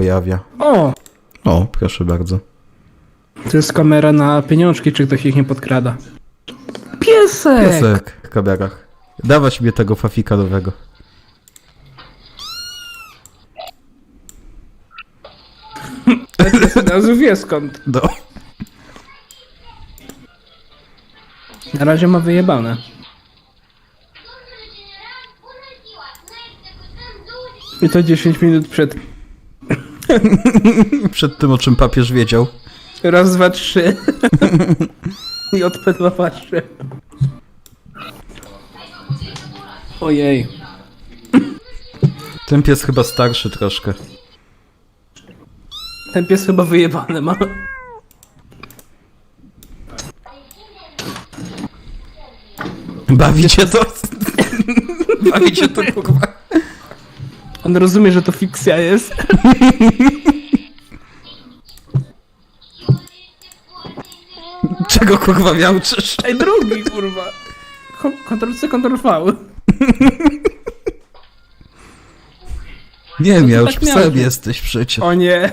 pojawia. O! O, proszę bardzo. To jest kamera na pieniążki, czy ktoś ich nie podkrada. Piesek! Piesek w kamerach. Dawać mnie tego fafika nowego. Razu wie skąd. No. Na razie ma wyjebane. I to 10 minut przed. Przed tym, o czym papież wiedział. Raz, dwa, trzy. I odpędła patrzy. Ojej. Ten pies chyba starszy troszkę. Ten pies chyba wyjebane ma. Bawi cię to? Bawi cię to, kurwa. On rozumie, że to fikcja jest. Czego, kurwa, miałczysz? Ej, drugi, kurwa. Ko- Ctrl C, Ctrl V. Nie, miałcz tak psem jesteś przecież. O nie.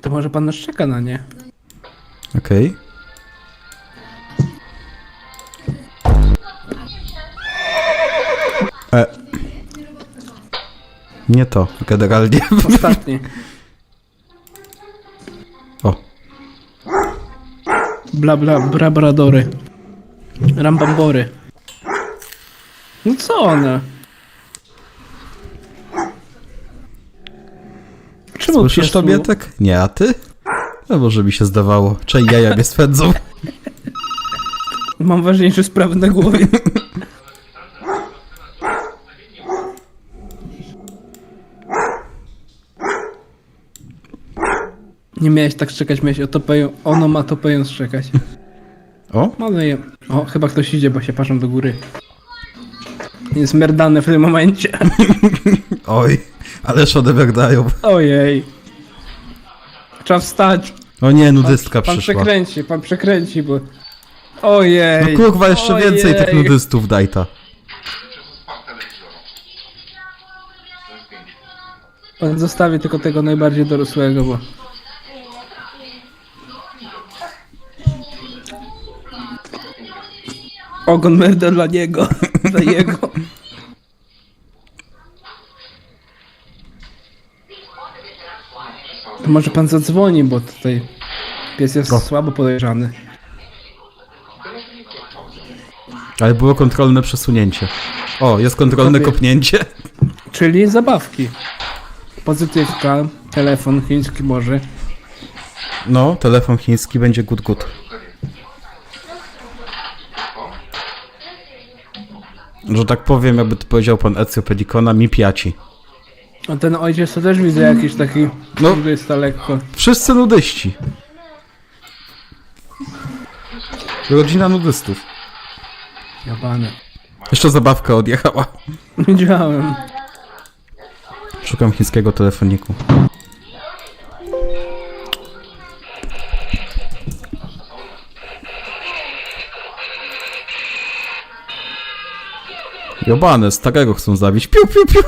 To może pan nas czeka na nie. Okej. E. Nie to, generalnie. Ostatnie. O, Bla bla brabradory. Rambambory. No co one? Czemu słyszysz to, tu- Mietek? Nie, a ty? No może mi się zdawało. Czej jaja mnie swędzą. Mam ważniejsze sprawy na głowie. Nie miałeś tak szczekać, miałeś otopeją, onomatopejąc szczekać. O, Mamy je. O, chyba ktoś idzie, bo się patrzą do góry. Jest merdany w tym momencie. oj, ależ one dają. Ojej. Trzeba wstać. O nie, nudystka Pan przyszła. przekręci, pan przekręci, bo... Ojej. No kurwa, jeszcze Ojej. więcej tych nudystów daj ta. Pan zostawi tylko tego najbardziej dorosłego, bo... Ogon merda dla niego. dla jego. To może pan zadzwoni, bo tutaj pies jest O. słabo podejrzany. Ale było kontrolne przesunięcie. O, jest kontrolne Kopie. kopnięcie. Czyli zabawki. Pozytywka, telefon chiński może. No, telefon chiński będzie good good. Że tak powiem, jakby to powiedział pan Ezio Pedicona, mi piaci. A ten ojciec to też widzę jakiś taki, No. jest lekko. Wszyscy nudyści. Rodzina nudystów. Jabany. Jeszcze zabawka odjechała. Widziałem. Szukam chińskiego telefoniku. Jobane, starego chcą zabić. Piu, piu, piu.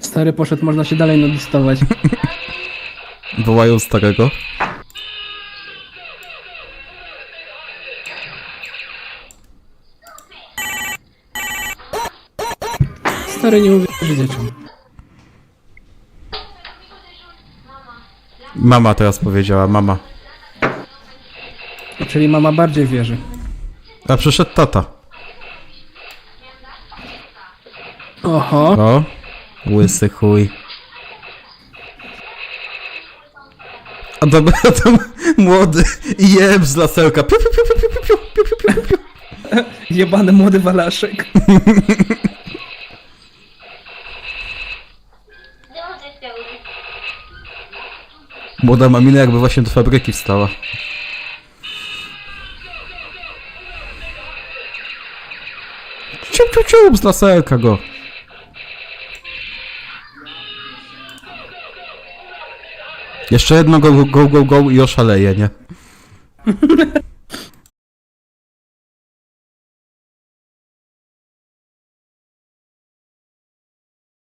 Stary poszedł, można się dalej nodistować. Wołają starego. Stary nie uwierzy dzieciom. Mama teraz powiedziała, mama. Czyli mama bardziej wierzy. A przyszedł tata. Oho. O, łysy chuj. A tam, a tam młody jeb z lasełka. Piu, piu, piu, piu, piu, piu, piu, piu, piu, piu, piu. Jebany młody walaszek. Młoda mamina jakby właśnie do fabryki wstała. Ciup, ciup, ciup, z laserka go. Jeszcze jedno go, go, go, go i oszaleje, nie?